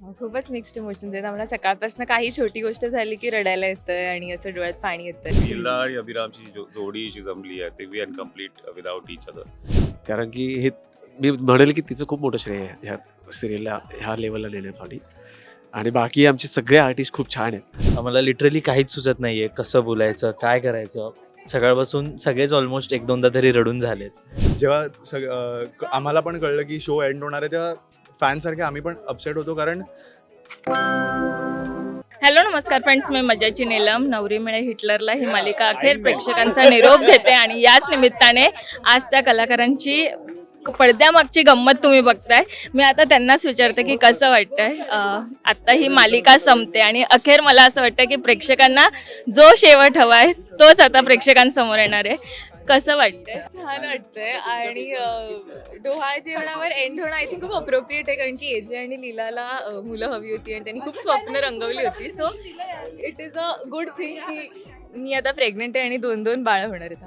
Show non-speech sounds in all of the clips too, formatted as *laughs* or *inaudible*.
खूपच mixed emotions आहेत. आम्हाला सकाळपासून काही छोटी गोष्ट झाली की रडायला येतं आणि असं डोळ्यात पाणी येतं लीला आणि अभिरामची जो- जोडी जी जमली आहे ती we incomplete without each other कारण की हे मी म्हणेल की तिचं खूप मोठं श्रेय आहे ह्या सिरियलला ह्या लेवलला नेण्यासाठी आणि बाकी आमचे सगळे आर्टिस्ट खूप छान आहेत. आम्हाला लिटरली काहीच सुचत नाहीये कसं बोलायचं काय करायचं. सकाळपासून सगळेच ऑलमोस्ट एक दोनदा तरी रडून झालेत. जेव्हा सग अं, क- आम्हाला पण कळलं की शो एंड होणार आहे तेव्हा फॅनसारखे आम्ही पण अपसेट होतो कारण हॅलो नमस्कार फ्रेंड्स मी मजाची नीलम. नवरी मिळे हिटलरला ही मालिका अखेर प्रेक्षकांचा निरोप देते आणि याच निमित्ताने आज त्या कलाकारांची पडद्यामागची गंमत तुम्ही बघताय. मी आता त्यांनाच विचारते की कसं वाटतंय? आत्ता ही मालिका संपते आणि अखेर मला असं वाटतं की प्रेक्षकांना जो शेवट हवा आहे तोच आता प्रेक्षकांसमोर येणार आहे. कसं वाटतंय? छान वाटतंय. आणि अं, डोहा जेवणावर एंड होणं आय थिंक खूप अप्रोप्रिएट आहे. कारण की एजे आणि लीलाला अं, मुलं हवी होती आणि त्यांनी खूप स्वप्न रंगवली होती. So it is a good thing की मी आता प्रेग्नेंट आहे आणि दोन दोन बाळं होणार आहेत.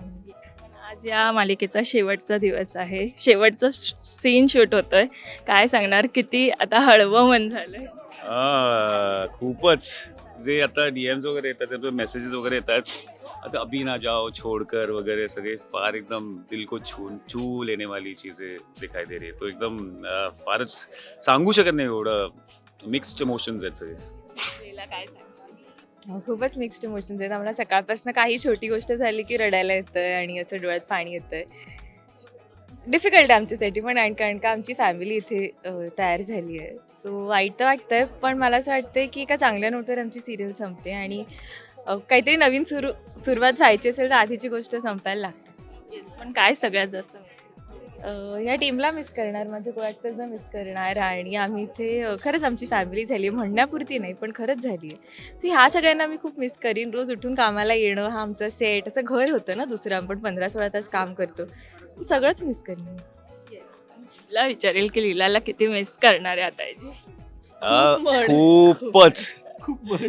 आज या मालिकेचा शेवटचा दिवस आहे. शेवटचं सीन शूट होतोय. काय सांगणार? किती आता हळवं मन झालंय. खूपच. जे आता डीएम्स वगैरे येतात त्यातून मेसेजेस वगैरे येतात. आता अभी ना जाओ छोड़कर वगैरे सगळे फार एकदम दिल को छू छू लेने वाली चीजें दिखाई दे रही है. तो एकदम अं, फारच सांगू शकत नाही एवढं मिक्स्ड इमोशन्स आहेत सगळे. लीला काय सांगशील? हो, खूपच मिक्स्ड इमोशन्स आहेत. आम्हाला सकाळपासून काही छोटी गोष्ट झाली की रडायला येतं आणि असं डोळ्यात पाणी येतंय. डिफिकल्ट आहे आमच्यासाठी पण आणि कारण का आमची फॅमिली इथे अ, तयार झाली आहे. सो वाईट तर वाटतंय पण मला असं वाटतंय की एका चांगल्या नोटवर आमची सिरियल संपते आणि अ, काहीतरी नवीन सुरू सुरुवात व्हायची असेल तर आधीची गोष्ट संपायला लागते पण काय सगळ्यात जास्त अ, ह्या टीमला मिस करणार माझ्या कोॲक्टर्सना मिस करणार आणि आम्ही इथे अ, खरंच आमची फॅमिली झाली आहे. म्हणण्यापुरती नाही पण खरंच झाली आहे. सो ह्या सगळ्यांना मी खूप मिस करीन. रोज उठून कामाला येणं हा आमचं सेट असं घर होतं ना दुसरं आपण पंधरा सोळा तास काम करतो. सगळंच मिस करीन. लीला विचारेल की लीलाला किती मिस करणार आहे आता याची. खूपच.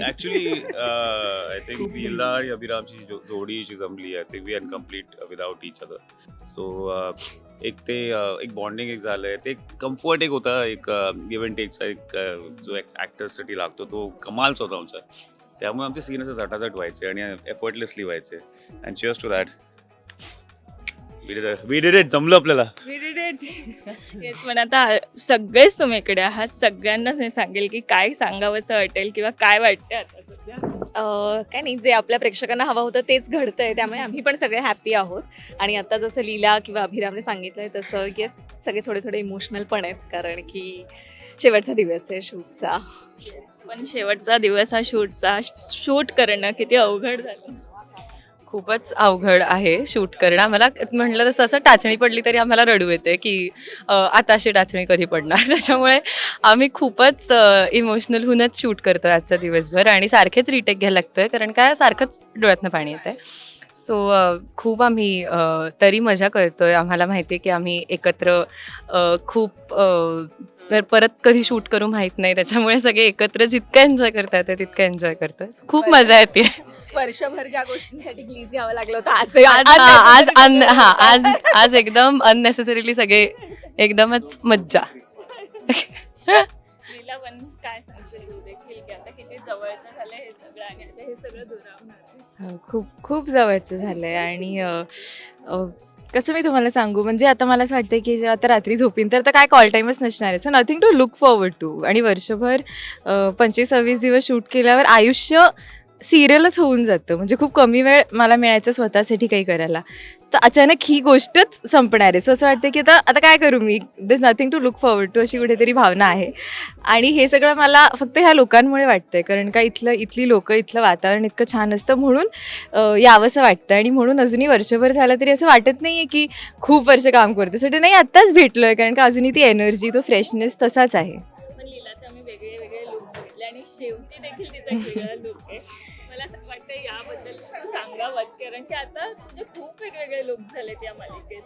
ऍक्च्युली आय थिंक लीला आणि अभिरामची जो- जोडी जी जमली आहे ती we incomplete without each other so एक ते एक बॉन्डिंग एक झालंय. ते कम्फर्ट एक होता एक गिव्ह अँड टेकचा एक अं, जो एक ॲक्टर्ससाठी लागतो तो कमालच होता आमचा. त्यामुळे आमचे सीन असं झटाझट व्हायचे आणि एफर्टलेसली व्हायचे. And cheers to that we did it जमलं आपल्याला. येस पण आता सगळेच तुम्ही इकडे आहात. सगळ्यांनाच मी सांगेल की काय सांगावंसं वाटेल किंवा काय वाटतं आता सध्या. अ, काय नाही जे आपल्या प्रेक्षकांना हवं होतं तेच घडतंय. त्यामुळे आम्ही पण सगळे हॅपी आहोत. आणि आता जसं लीला किंवा अभिरामने सांगितलंय तसं येस सगळे थोडे थोडे इमोशनल पण आहेत. कारण की शेवटचा दिवस आहे शूटचा. पण शेवटचा दिवस हा शूटचा. शूट करणं किती अवघड झालं. खूपच अवघड आहे शूट करणं. आम्हाला म्हटलं तसं असं टाचणी पडली तरी आम्हाला रडू येते की आता अशी टाचणी कधी पडणार? *laughs* त्याच्यामुळे आम्ही खूपच इमोशनल होऊनच शूट करतो आजचा दिवसभर आणि सारखेच रिटेक घ्यायला लागतोय कारण काय सारखंच डोळ्यातनं पाणी येतं सो खूप आम्ही तरी मजा करतोय. आम्हाला माहिती आहे की आम्ही एकत्र खूप परत कधी शूट करू माहीत नाही. त्याच्यामुळे सगळे एकत्र जितकं एन्जॉय करता येतं तितकं एन्जॉय करतोय. खूप मजा येते वर्षभर ज्या गोष्टींसाठी प्लीज घ्यावं लागलं होतं. आज ते आज हा, आज अन हा आज आज एकदम अननेसेसरीली सगळे एकदमच मज्जा. लीला पण काय सांगशील तू देखील की आता किती जवळचं झालं हे सगळं आणि आता हे सगळं दुरावणार आहे. हो, खूप खूप जवळचं झालं आहे आणि अ, अ, कसं मी तुम्हाला सांगू? म्हणजे आता मला असं वाटतं की जेव्हा आता रात्री झोपीन तर आता काय कॉल टाईमच नसणार आहे. So nothing to look forward to आणि वर्षभर पंचवीस सव्वीस दिवस शूट केल्यावर आयुष्य सिरियलच होऊन जातं. म्हणजे खूप कमी वेळ मला मिळायचं स्वतःसाठी काही करायला. तर अचानक ही गोष्टच संपणार आहे. सो असं वाटतं की आता आता काय करू मी? This nothing to look forward to अशी कुठेतरी भावना आहे. आणि हे सगळं मला फक्त ह्या लोकांमुळे वाटतंय. कारण का इथलं इथली लोकं इथलं वातावरण इतकं छान असतं म्हणून यावंसं वाटतं आणि म्हणून अजूनही वर्षभर झालं तरी असं वाटत नाही आहे की खूप वर्ष काम करते सो नाही आत्ताच भेटलो आहे कारण का अजूनही ती एनर्जी तो फ्रेशनेस तसाच आहे. *laughs* वाटतं याबद्दल तू सांगावंच कारण की आता तुझे खूप वेगवेगळे लुक झालेत या मालिकेत.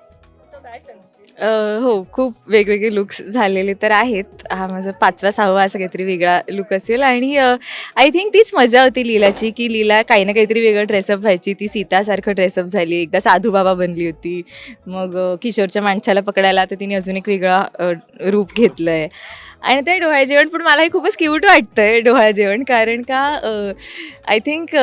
काय सांगशील? अ, हो खूप वेगवेगळे लुक्स झालेले तर आहेत. हा माझा पाचवा सहावा असा काहीतरी वेगळा लुक असेल. आणि आय थिंक तीच मजा होती लीलाची की लीला काही ना काहीतरी वेगळं ड्रेसअप व्हायची. ती सीतासारखं ड्रेसअप झाली. एकदा साधू बाबा बनली होती. मग अ, किशोरच्या माणसाला पकडायला तर तिने अजून एक वेगळा अ, रूप घेतलं आहे आणि ते डोहाळे जेवण पण मलाही खूपच क्यूट वाटतंय डोहाळे जेवण. कारण का आय थिंक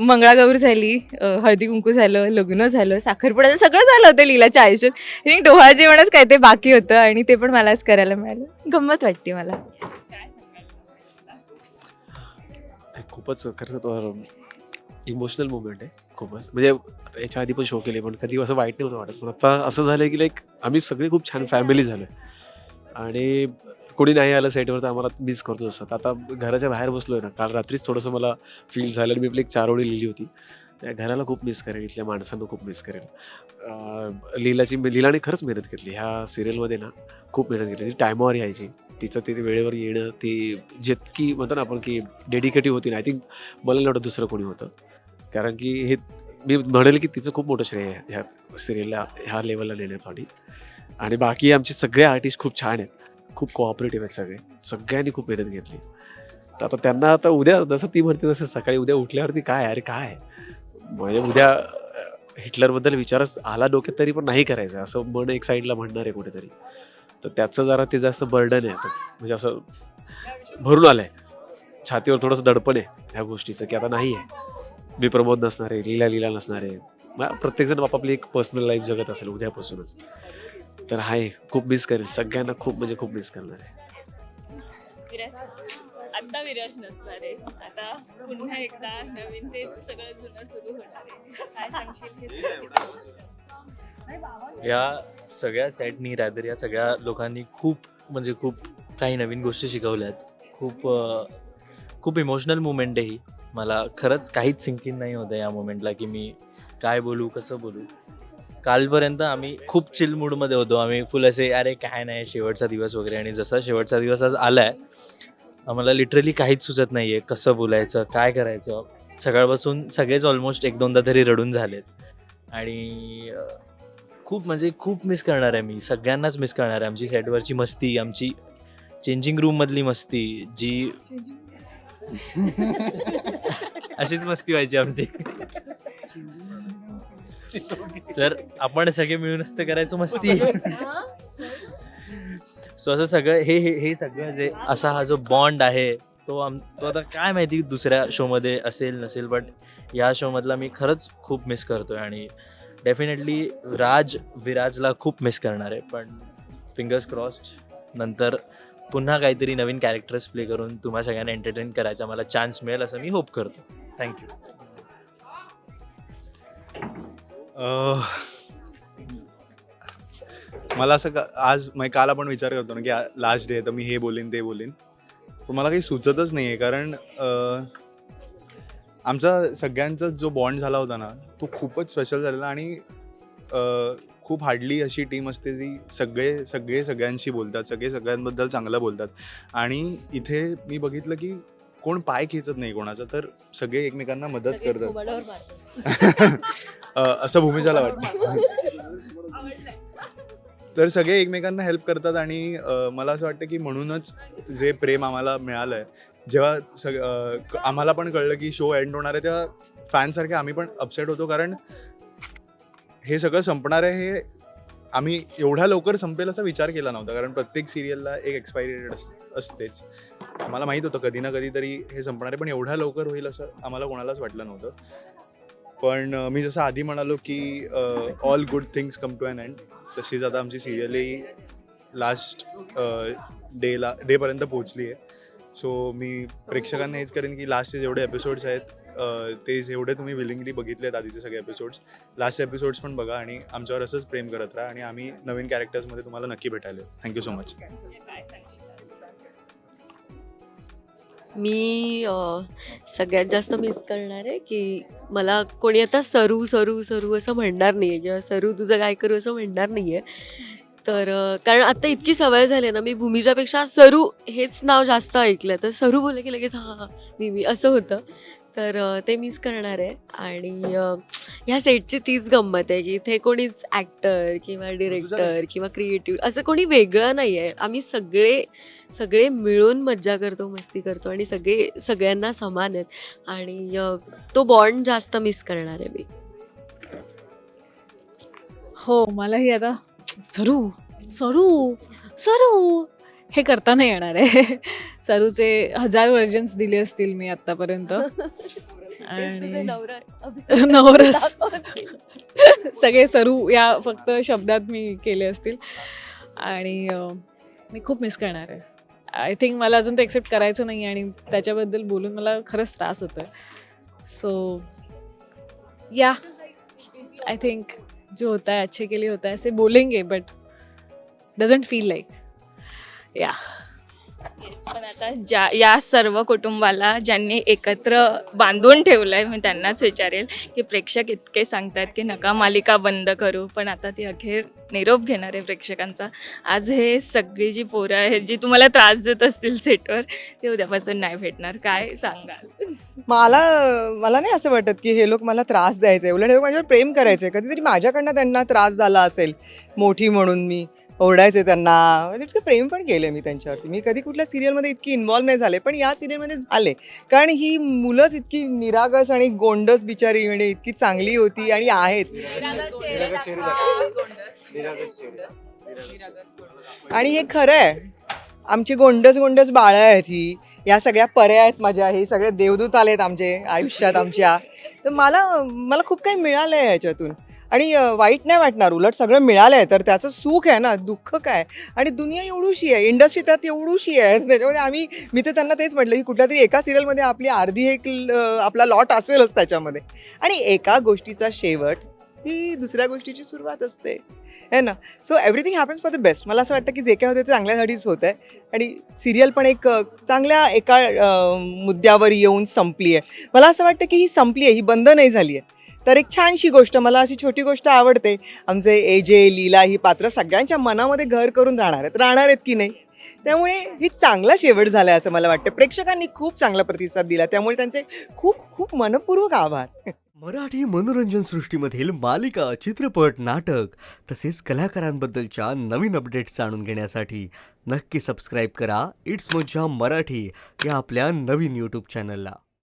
मंगळागौर झाली हळदी कुंकू झालं लग्न झालं साखरपुडा सगळं झालं होतं लीलाच्या आयुष्यात. आय थिंक डोहाळे जेवणच काय ते बाकी होतं आणि ते पण मलाच करायला मिळालं. गंमत वाटते मला. खूपच खरंच इमोशनल मुवमेंट आहे खूपच. म्हणजे याच्या आधी पण शो केले पण कधी असं वाईट नव्हतं वाटत. पण आता असं झालं की लाईक आम्ही सगळे खूप छान फॅमिली झालो आणि कोणी नाही आलं सेटवर तर आम्हाला मिस करतो असतात आता घराच्या बाहेर बसलो आहे ना काल रात्रीच थोडंसं मला फील झालं आणि मी आपली एक चारोळी लिहिली होती. त्या घराला खूप मिस करेल इथल्या माणसांना खूप मिस करेल. अं, लीलाची लीलाने खरंच मेहनत घेतली. ह्या सिरियलमध्ये ना खूप मेहनत घेतली. ती टायमावर यायची. तिचं ते वेळेवर येणं ती जितकी म्हणतो ना आपण की डेडिकेटिव्ह होती ना आय थिंक मला नाही वाटत दुसरं कोणी होतं. कारण की हे मी म्हणेल की तिचं खूप मोठं श्रेय आहे ह्या सिरियलला ह्या लेवलला नेण्यासाठी. आणि बाकी आमचे सगळे आर्टिस्ट खूप छान आहेत. खूप कोऑपरेटिव्ह आहेत सगळे. सगळ्यांनी खूप मेहनत घेतली. तर आता त्यांना आता उद्या जसं ती म्हणते तसं सकाळी उद्या उठल्यावरती काय अरे काय म्हणजे उद्या हिटलरबद्दल विचारच आला डोक्यात तरी पण नाही करायचं. असं मन एक साईडला म्हणणार आहे कुठेतरी. तर त्याचं जरा ते जास्त बर्डन आहे आता. म्हणजे असं भरून आलंय. छातीवर थोडंसं दडपण आहे ह्या गोष्टीचं की आता नाही आहे. मी प्रमोद नसणार आहे लीला लीला नसणार आहे. मग प्रत्येकजण आपापली एक पर्सनल लाईफ जगत असेल उद्यापासूनच. तर आहे खूप मिस करेल. सगळ्यांना खूप म्हणजे खूप मिस करणार आहे. विराज आता विराज नसणार आहे. आता पुन्हा एकदा नवीन तेच सगळं जुनं सुरू होणार आहे. काय सांगशील हे सांग. या सगळ्या सेटनी रादर या सगळ्या लोकांनी खूप म्हणजे खूप काही नवीन गोष्टी शिकवल्यात. खूप अं, खूप इमोशनल मुमेंट आहे ही. मला खरंच काहीच सिंकिंग नाही होतं या मोमेंटला की मी काय बोलू कसं बोलू. कालपर्यंत आम्ही खूप चिल मूडमध्ये होतो. आम्ही फुल असे अरे काय नाही शेवटचा दिवस वगैरे. आणि जसा शेवटचा दिवस आज आला आहे आम्हाला लिटरली काहीच सुचत नाही आहे कसं बोलायचं काय करायचं? सकाळपासून सगळेच ऑलमोस्ट एक दोनदा तरी रडून झालेत. आणि खूप म्हणजे खूप मिस करणार आहे मी. सगळ्यांनाच मिस करणार आहे. आमची सेटवरची मस्ती आमची चेंजिंग रूममधली मस्ती जी *laughs* अशीच मस्ती व्हायची आमची. सर आपण सगळे मिळूनच तर करायचो मस्ती. *laughs* सो असं सगळं हे हे हे सगळं जे असा हा जो बॉन्ड आहे तो आम तो आता काय माहिती दुसऱ्या शोमध्ये असेल नसेल बट या शोमधला मी खरंच खूप मिस करतोय आणि डेफिनेटली राज विराजला खूप मिस करणार आहे. पण फिंगर्स क्रॉस्ड नंतर पुन्हा काहीतरी नवीन कॅरेक्टर्स प्ले करून तुम्हा सगळ्यांना एंटरटेन करायचा मला चान्स मिळेल असं मी होप करतो. थँक्यू मला असं का- आज म्हणजे काल आपण विचार करतो ना की लास्ट डे तर मी हे बोलीन ते बोलीन. पण मला काही सुचतच नाही आहे कारण आमचा सगळ्यांचा जो बॉन्ड झाला होता ना तो खूपच स्पेशल झालेला आणि खूप हार्डली अशी टीम असते जी सगळे सगळे सगळ्यांशी बोलतात सगळे सगळ्यांबद्दल चांगलं बोलतात. आणि इथे मी बघितलं की कोण पाय खेचत नाही कोणाचा तर सगळे एकमेकांना मदत करतात. *laughs* असं भूमिजाला वाटतं. तर सगळे एकमेकांना हेल्प करतात आणि मला असं वाटतं की म्हणूनच जे प्रेम आम्हाला मिळालं आहे जेव्हा सग आम्हाला पण कळलं की शो एंड होणार आहे तेव्हा फॅनसारखे आम्ही पण अपसेट होतो कारण हे सगळं संपणार आहे हे आम्ही एवढ्या लवकर संपेल असा विचार केला नव्हता कारण प्रत्येक सिरियलला एक एक्सपायरी डेट अस असतेच. आम्हाला माहीत होतं कधी ना कधी तरी हे संपणार आहे पण एवढ्या लवकर होईल असं आम्हाला कोणालाच वाटलं नव्हतं. पण मी जसं आधी म्हणालो की all good things come to an end तशीच आता आमची सिरियलही लास्ट डेला डेपर्यंत पोहोचली आहे. सो मी प्रेक्षकांना हेच करेन की लास्टचे जेवढे एपिसोड्स आहेत ते जेवढे तुम्ही विलिंगली बघितलेत आधीचे सगळे एपिसोड्स लास्ट एपिसोड्स पण बघा आणि आमच्यावर असंच प्रेम करत राहा आणि आम्ही नवीन कॅरेक्टर्समध्ये तुम्हाला नक्की भेटायला थँक्यू सो मच मी सगळ्यात जास्त मिस करणार आहे की मला कोणी आता सरू सरू सरू असं म्हणणार नाही आहे किंवा सरू तुझं काय करू असं म्हणणार नाही आहे तर कारण आता इतकी सवय झाली आहे ना मी भूमीच्यापेक्षा सरू हेच नाव जास्त ऐकलं तर सरू बोलले की लगेच हां हां मी मी असं होतं. तर ते मिस करणार आहे. आणि ह्या सेटची तीच गंमत आहे की इथे कोणीच ॲक्टर किंवा डिरेक्टर किंवा क्रिएटिव्ह असं कोणी वेगळं नाही आहे. आम्ही सगळे सगळे मिळून मज्जा करतो मस्ती करतो आणि सगळे सगळ्यांना समान आहेत. आणि तो बॉन्ड जास्त मिस करणार आहे मी. हो मलाही आता सरू सरू सरू. हे करता नाही येणार आहे. *laughs* सरूचे हजार व्हर्जन्स दिले असतील मी आत्तापर्यंत. *laughs* आणि नवरस. *laughs* सगळे सरू या फक्त शब्दात मी केले असतील. आणि मी खूप मिस करणार आहे. आय थिंक मला अजून ते एक्सेप्ट करायचं नाही आणि त्याच्याबद्दल बोलून मला खरंच त्रास होतो आहे सो या आय थिंक जो होता है अच्छे के लिए होता है ऐसे बोलेंगे बट डजेंट फील लाईक या Yes, पण आता ज्या या सर्व कुटुंबाला ज्यांनी एकत्र बांधून ठेवलंय मी त्यांनाच विचारेल की प्रेक्षक इतके सांगतात की नका मालिका बंद करू पण आता ती अखेर निरोप घेणार आहे प्रेक्षकांचा. आज हे सगळी जी पोरं आहेत जी तुम्हाला त्रास देत असतील सेटवर ते उद्यापासून नाही भेटणार. काय सांगाल? मला मला नाही असं वाटत की हे लोक मला त्रास द्यायचे. उलट हे लोक माझ्यावर प्रेम करायचे. कधीतरी माझ्याकडनं त्यांना त्रास झाला असेल मोठी म्हणून मी. ओरडायचे त्यांना. म्हणजे इतकं प्रेम पण केलं मी त्यांच्यावरती. मी कधी कुठल्या सिरियलमध्ये इतकी इन्व्हॉल्व नाही झाले पण या सिरियलमध्ये झाले. कारण ही मुलंच इतकी निरागस आणि गोंडस बिचारी म्हणजे इतकी चांगली होती आणि आहेत. आणि हे खरं आहे. आमची गोंडस गोंडस बाळं आहेत ही. या सगळ्या पर्या आहेत माझ्या. हे सगळे देवदूत आलेत आमचे आयुष्यात आमच्या. तर मला मला खूप काही मिळालं आहे याच्यातून. आणि वाईट नाही वाटणार उलट सगळं मिळालं आहे तर त्याचं सुख आहे ना दुःख काय? आणि दुनिया एवढूशी आहे इंडस्ट्री त्यात एवढूशी आहे. त्याच्यामध्ये आम्ही मी तर त्यांना तेच म्हटलं की कुठल्या तरी एका सिरियलमध्ये आपली अर्धी एक ल- आपला लॉट असेलच त्याच्यामध्ये. आणि एका गोष्टीचा शेवट ही दुसऱ्या गोष्टीची सुरुवात असते. है ना? So everything happens for the best मला असं वाटतं की जे काय होतं ते चांगल्यासाठीच होत आहे आणि सिरियल पण एक चांगल्या एका मुद्द्यावर येऊन संपली आहे मला असं वाटतं की ही संपली आहे ही बंद नाही झाली आहे तर एक छानशी गोष्ट मला अशी छोटी गोष्ट आवडते. आमचे ए जे लीला ही पात्र सगळ्यांच्या मनामध्ये घर करून राहणार आहेत. राहणार आहेत की नाही? त्यामुळे ही चांगला शेवट झाला आहे असं मला वाटतं. प्रेक्षकांनी खूप चांगला प्रतिसाद दिला. त्यामुळे त्यांचे खूप खूप मनपूर्वक आभार. मराठी मनोरंजन सृष्टीमधील मालिका चित्रपट नाटक तसेच कलाकारांबद्दलच्या नवीन अपडेट्स जाणून घेण्यासाठी नक्की सबस्क्राईब करा. इट्स मज्जा मराठी या आपल्या नवीन यूट्यूब चॅनलला